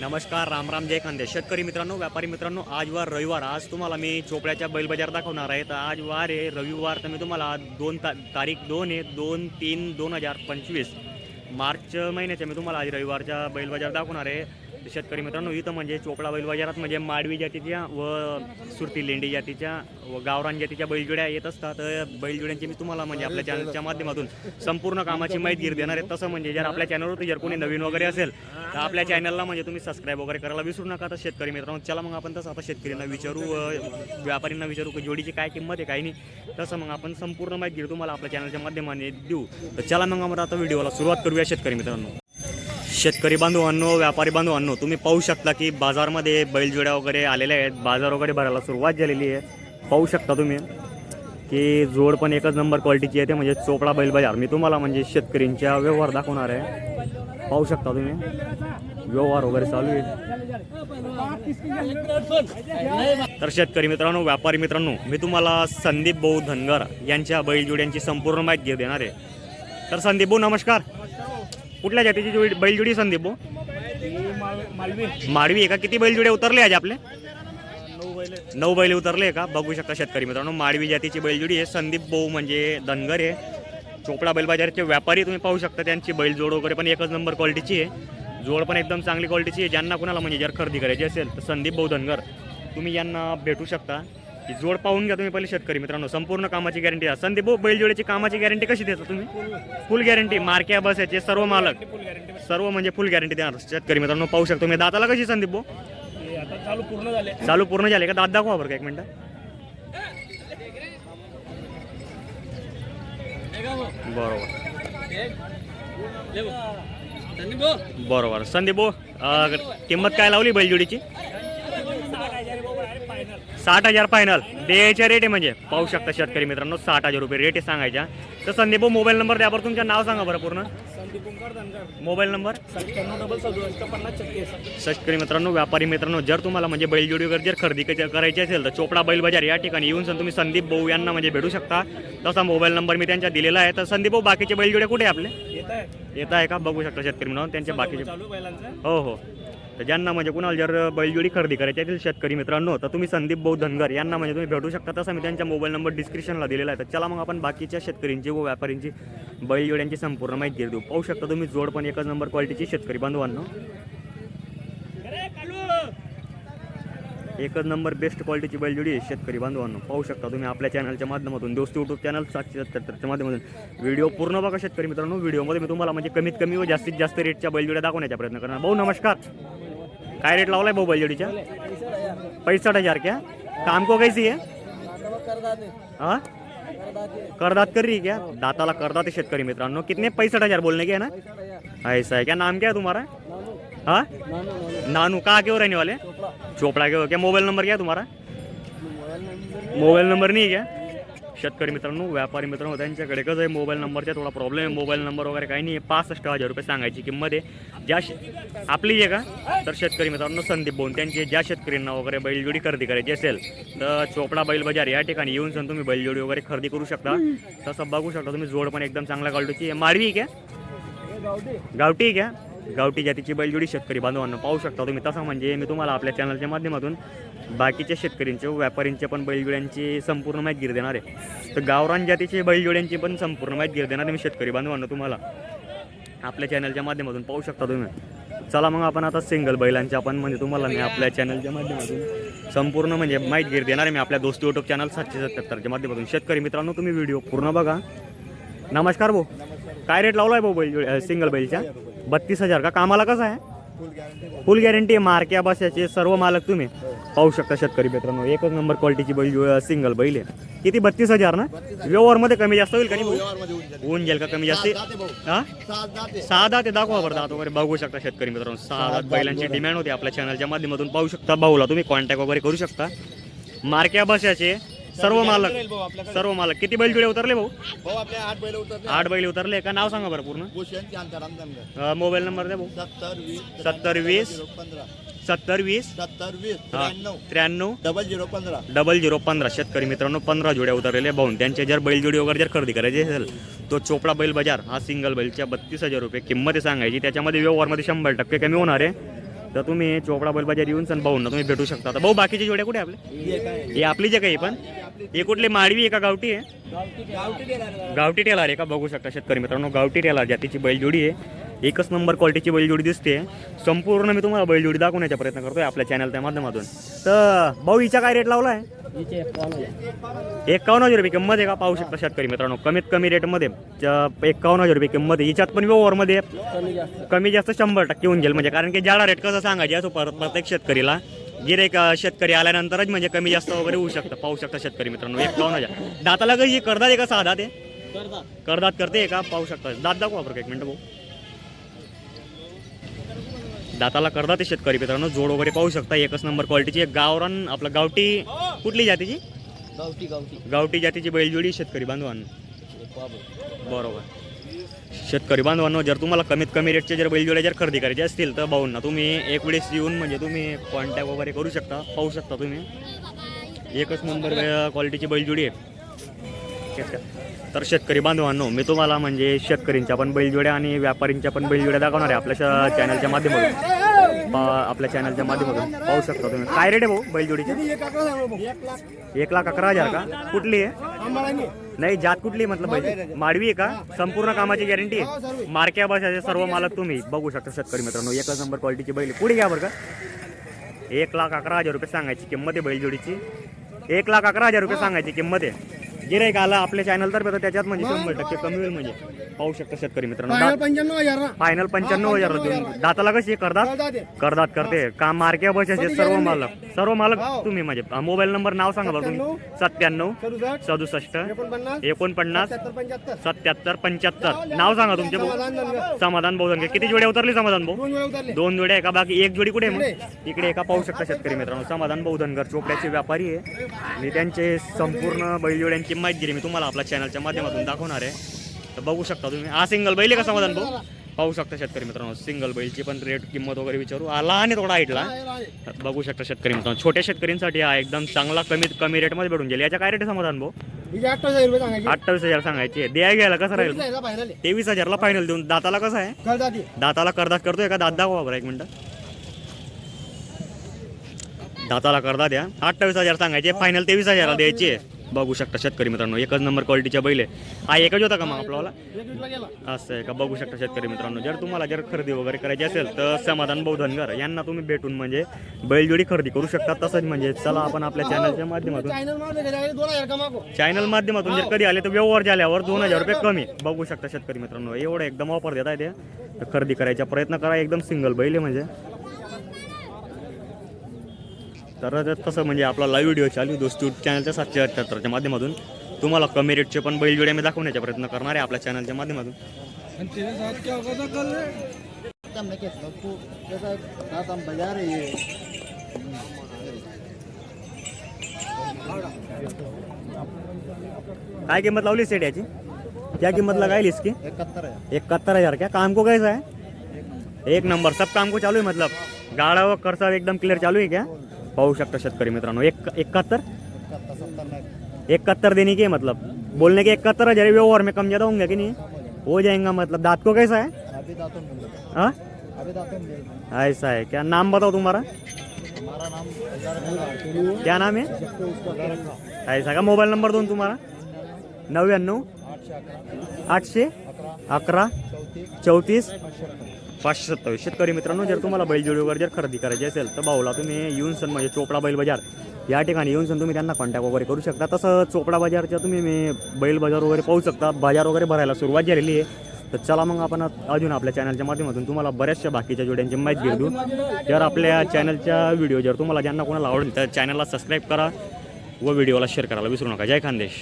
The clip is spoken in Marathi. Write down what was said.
नमस्कार राम राम जय कांदे शेतकरी मित्रांनो व्यापारी मित्रांनो आज वार रविवार. आज तुम्हाला मी चोपड्याच्या बैल बाजार दाखवणार आहे. तर आज वार आहे रविवार. तर मी तुम्हाला दोन ता तारीख दोन आहे दोन तीन दोन हजार पंचवीस. मार्च महिन्याच्या मी तुम्हाला आज रविवारच्या बैल बाजार दाखवणार आहे. शेतकरी मित्रांनो इथं म्हणजे चोपडा बैल बाजारात म्हणजे माडवी जातीच्या व सुरती लेंडी जातीच्या व गावरान जातीच्या बैलजोड्या येत असतात. तर बैलजोड्यांची मी तुम्हाला म्हणजे आपल्या चॅनलच्या माध्यमातून संपूर्ण कामाची माहिती देणार आहे. तसं म्हणजे जर आपल्या चॅनलवरती जर कोणी नवीन वगैरे असेल तर आपल्या चॅनलला म्हणजे तुम्ही सबस्क्राईब वगैरे करायला विसरू नका. तर शेतकरी मित्रांनो चला मग आपण तसं आता शेतकऱ्यांना विचारू व्यापाऱ्यांना विचारू की जोडीची काय किंमत आहे काही नाही. तसं मग आपण संपूर्ण माहिती तुम्हाला आपल्या चॅनलच्या माध्यमाने देऊ. तर चला मग आपण आता व्हिडिओला सुरुवात करूया शेतकरी मित्रांनो. शेतकरी बांधवांनो व्यापारी बांधवांनो तुम्ही पाहू शकता की बाजारमध्ये बैलजोड्या वगैरे आलेल्या आहेत. बाजार वगैरे भरायला सुरुवात झालेली आहे. पाहू शकता तुम्ही की जोड पण एकच नंबर क्वालिटीची आहे. ते म्हणजे चोपडा बैल बाजार. मी तुम्हाला म्हणजे शेतकऱ्यांच्या व्यवहार दाखवणार आहे. पाहू शकता तुम्ही. व्यवहार वगैरे चालू आहे. तर शेतकरी मित्रांनो व्यापारी मित्रांनो मी तुम्हाला संदीप भाऊ धनगर यांच्या बैलजोड्यांची संपूर्ण माहिती देणार आहे. तर संदीप भाऊ नमस्कार. कुठल्या जातीची जोडी बैलजोडी संदीप भाऊ माडवी आहे का किती बैलजोडे उतरले आज आपले? नऊ बैल उतरले का? बघू शकता शेतकरी मित्रांनो माडवी जातीची बैलजोडी आहे. संदीप भाऊ म्हणजे धनगर आहे. चोपडा बैल बाजारचे व्यापारी तुम्ही पाहू शकता त्यांची बैलजोड वगैरे पण एकच नंबर क्वालिटीची आहे. जोड पण एकदम चांगली क्वालिटीची आहे. ज्यांना कुणाला म्हणजे जर खरेदी करायची असेल तर संदीप भाऊ धनगर. तुम्ही यांना भेटू शकता. ही जोड पाहून घ्या तुम्ही पहिले शेतकरी मित्रांनो. संपूर्ण कामाची गॅरंटी आहे. संदीप भाऊ बैलजोडीची कामाची गॅरंटी कशी देता तुम्ही? फुल गॅरंटी मार्क्या याचे सर्व मालक. सर्व म्हणजे फुल गॅरंटी देणार शेतकरी मित्रांनो. पाहू शकतो मी दाताला कशी संदीप भाऊ? चालू पूर्ण झाले चालू पूर्ण झाले का? दात दाखवा बरं का एक मिनटं. बरोबर. बरोबर. संदीप भाऊ किंमत काय लावली बैलजोडीची? साठ हजार फायनल द्यायच्या रेट आहे म्हणजे. पाहू शकता शेतकरी मित्रांनो साठ हजार रुपये रेट आहे सांगायच्या. तर संदीप मोबाईल नंबर द्या बरं तुमचं नाव सांगा बरं पूर्ण. मोबाईल नंबर शेतकरी मित्रांनो व्यापारी मित्रांनो जर तुम्हाला म्हणजे बैलजोडी वगैरे जर खरेदी क- करायची असेल तर चोपडा बैल बाजार या ठिकाणी येऊन सण तुम्ही संदीप भाऊ यांना म्हणजे भेटू शकता. तसा मोबाईल नंबर मी त्यांच्या दिलेला आहे. तर संदीप भाऊ बाकीचे बैलजोडे कुठे आपले? येत आहे का? बघू शकता शेतकरी मित्रांनो त्यांचे बाकीचे हो हो. तर ज्यांना म्हणजे कुणाला जर बैलजोडी खरेदी करायची त्यातील शेतकरी मित्रांनो तर तुम्ही संदीप भाऊ धनगर यांना म्हणजे तुम्ही भेटू शकता. तसा मी त्यांच्या मोबाईल नंबर डिस्क्रिप्शनला दिलेला आहे. तर चला मग आपण बाकीच्या शेतकऱ्यांची व व्यापाऱ्यांची बैलजोड्यांची संपूर्ण माहिती देऊ. पाहू शकता तुम्ही जोड पण एकच नंबर क्वालिटीची शेतकरी बांधवांनो. एकच नंबर बेस्ट क्वालिटीची बैलजोडी आहे शेतकरी बांधवांनो. पाहू शकता तुम्ही आपल्या चॅनलच्या माध्यमातून दोस्त यूट्यूब चॅनल सातशे सत्तरच्या माध्यमातून. व्हिडिओ पूर्ण बघा शेतकरी मित्रांनो. व्हिडिओमध्ये मी तुम्हाला म्हणजे कमीत कमी व जास्तीत जास्त रेटच्या बैलजोड्या दाखवण्याचा प्रयत्न करणार. भाऊ नमस्कार. काय रेट लावलाय भाऊ बैलजोडीच्या पैसठ हजार क्या? काम को कैसी है? हाँ? करदात कर रही है क्या? दाताला करदात शेतकरी मित्रांनो. कितने? पैसठ हजार बोलने के है ना? ऐसा है क्या? नाम क्या है तुम्हारा? हाँ? नानू. कहाँ के हो रहने वाले? चोपड़ा के हो क्या? मोबाईल नंबर क्या है तुम्हारा? मोबाईल नंबर नाही है क्या? शेतकरी मित्रांनो व्यापारी मित्रांनो त्यांच्याकडे कसं आहे मोबाईल नंबरचा थोडा प्रॉब्लेम आहे. मोबाईल नंबर वगैरे काही नाही आहे. पासष्ट हजार रुपये सांगायची किंमत आहे. ज्या शे- आपली आहे का? तर शेतकरी मित्रांनो संदीप बोन. त्यांचे ज्या शेतकऱ्यांना वगैरे बैलजोडी खरेदी करायची असेल तर चोपडा बैल बाजार या ठिकाणी येऊन सण तुम्ही बैलजोडी वगैरे खरेदी करू शकता. तसं बघू शकता तुम्ही जोड पण एकदम चांगला क्वालिटीची मारवी आहे क्या गावठी आहे गावठी जातीची बैलजोडी शेतकरी बांधवांना पाहू शकता तुम्ही. तसं म्हणजे मी तुम्हाला आपल्या चॅनलच्या माध्यमातून बाकीच्या शेतकऱ्यांचे व व्यापाऱ्यांचे पण बैलजोड्यांची संपूर्ण माहिती गिर देणार आहे. तर गावरान जातीचे बैलजोड्यांची पण संपूर्ण माहिती गिर देणार आहे मी शेतकरी बांधवांना तुम्हाला. आपल्या चॅनलच्या माध्यमातून पाहू शकता तुम्ही. चला मग आपण आता सिंगल बैलांचे आपण म्हणजे तुम्हाला मी आपल्या चॅनलच्या माध्यमातून संपूर्ण म्हणजे माहिती गिर देणार आहे मी आपल्या दोस्त युट्यूब चॅनल सातशे सत्याहत्तरच्या माध्यमातून. शेतकरी मित्रांनो तुम्ही व्हिडिओ पूर्ण बघा. नमस्कार भाऊ. काय रेट लावलाय भाऊ बैल सिंगल बैलच्या? बत्तीस हजार का? कामाला कसं आहे? फुल गॅरंटी मार्क्या बसायचे सर्व मालक तुम्ही पाहू शकता शेतकरी मित्रांनो. एकच नंबर क्वालिटीची बैल सिंगल बैल आहे. किती? बत्तीस हजार ना? व्यवहारमध्ये कमी जास्त होईल का नाही? होऊन जाईल. का कमी जास्त? हा? सहा दात आहे दाखवा बरं दात वगैरे बघू शकता शेतकरी मित्रांनो. सहा दात बैलांची डिमांड होती आपल्या चॅनलच्या माध्यमातून. पाहू शकता भाऊला तुम्ही कॉन्टॅक्ट वगैरे करू शकता. मार्क्या बसायचे सर्व मालक सर्व मालक. किती बैल जुळे उतरले भाऊ? भाऊ आपले आठ बैल उतरले. आठ बैल उतरले. का नाव सांगा बरं पूर्ण? भूषण शांताराम धनगर. अं, मोबाईल नंबर द्या भाऊ. सत्तर वीस सत्तर वीस पंधरा. सत्तर वीस. सत्तर वीस त्र्याण्णव. त्र्याण्णव. डबल झिरो पंधरा. डबल झिरो पंधरा. शेतकरी मित्रांनो पंधरा जोड्या उतरलेल्या भाऊन त्यांच्या जर बैलजोडी वगैरे जर खरेदी करायची असेल तो चोपडा बैल बाजार हा सिंगल बैलच्या बत्तीस हजार रुपये किंमत आहे सांगायची. त्याच्यामध्ये व्यवहारमध्ये शंभर टक्के कमी होणार आहे. तर तुम्ही चोपडा बैल येऊन सण भाऊंना तुम्ही भेटू शकता. तर भाऊ बाकीचे जोड्या कुठे आपले? हे आपली जे काही पण हे कुठले माडवी आहे का गावठी आहे? गावठी टेलर आहे का? बघू शकता शेतकरी मित्रांनो गावठी टेलर जातीची बैलजोडी आहे. एकच नंबर क्वालिटीची बैलजोडी दिसते. संपूर्ण मी तुम्हाला बैलजोडी दाखवण्याचा प्रयत्न करतोय आपल्या चॅनलच्या माध्यमातून. तर भाऊ हिचा काय रेट लावला आहे एकावन्न हजार रुपये किंमत आहे का? पाहू शकता शेतकरी मित्रांनो. कमीत कमी रेटमध्ये एकावन्न हजार रुपये किंमत आहे हिच्यात पण व्यवहारमध्ये कमी जास्त शंभर टक्के होऊन जाईल. म्हणजे कारण की ज्याला रेट कसं सांगायचे असो पर- प्रत्येक शेतकरीला. गिरेक शेतकरी आल्यानंतरच म्हणजे कमी जास्त वगैरे होऊ शकतं. पाहू शकता शेतकरी मित्रांनो एकावन्न हजार. दाताला कशी करदात आहे का साधा ते करदात करते का? पाहू शकता. दात दाखवा आपण एक मिनिट भाऊ. दाताला करदात आहे शेतकरी मित्रांनो. जोड वगैरे पाहू शकता. एकच नंबर क्वालिटीची एक गावरान आपलं गावठी कुठली जातीची? गावठी गावठी. गावठी जातीची बैलजोडी शेतकरी बांधवांना. बरोबर. शेतकरी बांधवांनो जर तुम्हाला कमीत कमी रेटचे जर बैलजोड्या जर खरेदी करायचे असतील तर भाऊंना तुम्ही एक वेळेस येऊन म्हणजे तुम्ही कॉन्टॅक्ट वगैरे करू शकता. पाहू शकता तुम्ही. एकच नंबर क्वालिटीची बैलजोडी आहे. तर शेतकरी बांधवांनो मी तुम्हाला म्हणजे शेतकरींच्या पण बैलजोड्या आणि व्यापारींच्या पण बैलजोड्या दाखवणार आहे आपल्या चॅनलच्या माध्यमातून. आपल्या चॅनलच्या माध्यमातून. पाहू शकता तुम्ही. काय रेट आहे भाऊ बैलजोडीचे? एक लाख अकरा हजार का? कुठली आहे? नाही जात कुठली आहे मतलब बैल माडवी आहे का? संपूर्ण कामाची गॅरंटी आहे. मार्क्या बसाचे सर्व मालक तुम्ही बघू शकता शेतकरी मित्रांनो. एकच नंबर क्वालिटीची बैल. पुढे घ्या बरं का. एक लाख अकरा हजार रुपये सांगायची किंमत आहे बैलजोडीची. एक लाख अकरा हजार रुपये सांगायची किंमत आहे. गिराईक आला आपल्या चॅनल तर त्याच्यात म्हणजे शंभर टक्के कमी होईल म्हणजे. पाहू शकता शेतकरी मित्रांनो. पंच्याण्णव हजार ना फायनल पंच्याण्णव हजार देऊन दाताला कशी करतात करतात करते. काम मार्क्या बसाचे सर्व मालक सर्व मालक तुम्ही म्हणजे. मोबाईल नंबर नाव सांगा बरं तुम्ही. सत्त्याण्णव सदुसष्ट एकोणपन्नास सत्याहत्तर पंच्याहत्तर. नाव सांगा तुमचे समाधान भाऊ किती जोड्या उतरली समाधान भाऊ? दोन जोड्या आहे का? बाकी एक जोडी कुठे मग? इकडे. एका पाहू शकता शेतकरी मित्रांनो. समाधान भाऊ धनगर चोपड्याचे व्यापारी आहे. आणि त्यांचे संपूर्ण बैलजोड्यांची माहिती मी तुम्हाला आपल्या चॅनलच्या माध्यमातून दाखवणार आहे. तर बघू शकता तुम्ही. हा सिंगल बैल आहे का समाधान भाऊ? पाहू शकता शेतकरी मित्रांनो. सिंगल बैलची पण रेट किंमत वगैरे विचारू. लहान आहे थोडा हाईटला बघू शकता शेतकरी मित्रांनो. छोट्या शेतकऱ्यांसाठी हा एकदम चांगला कमीत कमी रेटमध्ये भेटून जाईल. याच्या काय रेट आहे समाधान भाऊ? अठ्ठावीस हजार सांगायचे. द्या घ्यायला कसं राहील? तेवीस हजारला फायनल देऊन दाताला कसं आहे. दाताला करदात करतोय का? दात दाखवा बरं एक मिनटं. दाताला करदा द्या अठ्ठावीस हजार सांगायचे. फायनल तेवीस हजारला द्यायचे. बघू शकता शेतकरी मित्रांनो. एकच नंबर क्वालिटीच्या बैल आहे. हा एकच होता का मग आपल्याला असं आहे का? बघू शकता शेतकरी मित्रांनो. जर तुम्हाला जर खरेदी वगैरे करायची असेल तर समाधान भाऊ धनगर यांना तुम्ही भेटून म्हणजे बैलजोडी खरेदी करू शकता. तसंच म्हणजे चला आपण आपल्या चॅनलच्या माध्यमातून चॅनल माध्यमातून जर कधी आले तर व्यवहार झाल्यावर दोन हजार रुपये कमी. बघू शकता शेतकरी मित्रांनो. एवढं एकदम ऑफर देत आहे ते. खरेदी करायचा प्रयत्न करा. एकदम सिंगल बैल आहे म्हणजे. तर तसं म्हणजे आपला लाईव्ह व्हिडिओ चालू आहे. दोस्त चॅनलच्या सातशे अठ्ठ्याहत्तरच्या माध्यमातून. तुम्हाला कमी रेटचे पण बैलजोड्या मी दाखवण्याचा प्रयत्न करणार आहे आपल्या चॅनलच्या माध्यमातून. क्या किंमत लावली सेट याची? क्या किंमत लगाई इसकी इकहत्तर है इकहत्तर हजार. क्या काम को कैसा है? एक नंबर. सब काम को चालू है मतलब? गाड़ा व एकदम क्लियर चालू है क्या? पाहू शकता शेतकरी मित्रांनो. एक इकहत्तर इकहत्तर देने के मतलब? बोलने के इकहत्तर हजार व्यवहार में कम ज़्यादा होंगे कि नहीं? हो जाएगा मतलब. दांत को कैसा है? अभी ऐसा है. क्या नाम बताओ तुम्हारा? हमारा नाम हजार क्या नाम है? ऐसा का मोबाईल नंबर दोन तुम्हाला नव्याण्णव? आठशे अकरा. चौतीस. पाचशे सत्तावीस. शेतकरी मित्रांनो जर तुम्हाला बैलजोडी वगैरे जर खरेदी करायची असेल तर भाऊला तुम्ही येऊन सण म्हणजे चोपडा बैल बाजार. या ठिकाणी येऊन सण तुम्ही त्यांना कॉन्टॅक्ट वगैरे करू शकता. तसं चोपडा बाजारच्या तुम्ही मी बैल बाजार वगैरे पाहू शकता. बाजार वगैरे भरायला सुरुवात झालेली आहे. तर चला मग आपण अजून आपल्या चॅनलच्या माध्यमातून तुम्हाला बऱ्याचशा बाकीच्या जोड्यांची माहिती घेऊ. जर आपल्या चॅनलच्या व्हिडिओ जर तुम्हाला ज्यांना कोणाला आवडेल तर चॅनलला सबस्क्राईब करा व व्हिडिओला शेअर करायला विसरू नका. जय खानदेश.